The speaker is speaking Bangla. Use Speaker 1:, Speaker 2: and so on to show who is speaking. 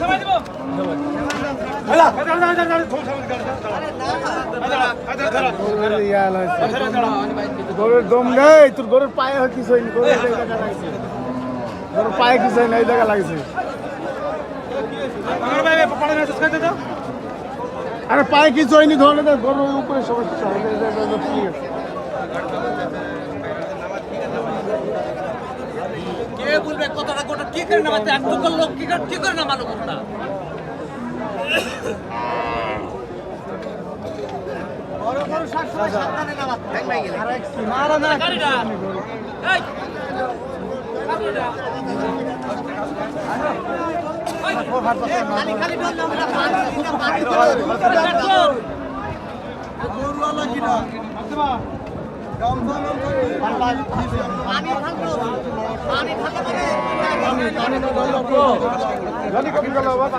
Speaker 1: সময় দেব গরুর দম নেই তোর গরুর পায়ে কিছু হয়নি, গরুর পায়ে কিছু হয়নি, এই জায়গা লাগছে। আরে পায়ে কিছু হয়নি ধরলে গরুর উপরে সমস্যা।
Speaker 2: কে বলবে কি করে নামাতে? লোক কি করে নামালো গোটা? গাড়িটা এই
Speaker 1: জানি কবি গেল বাবা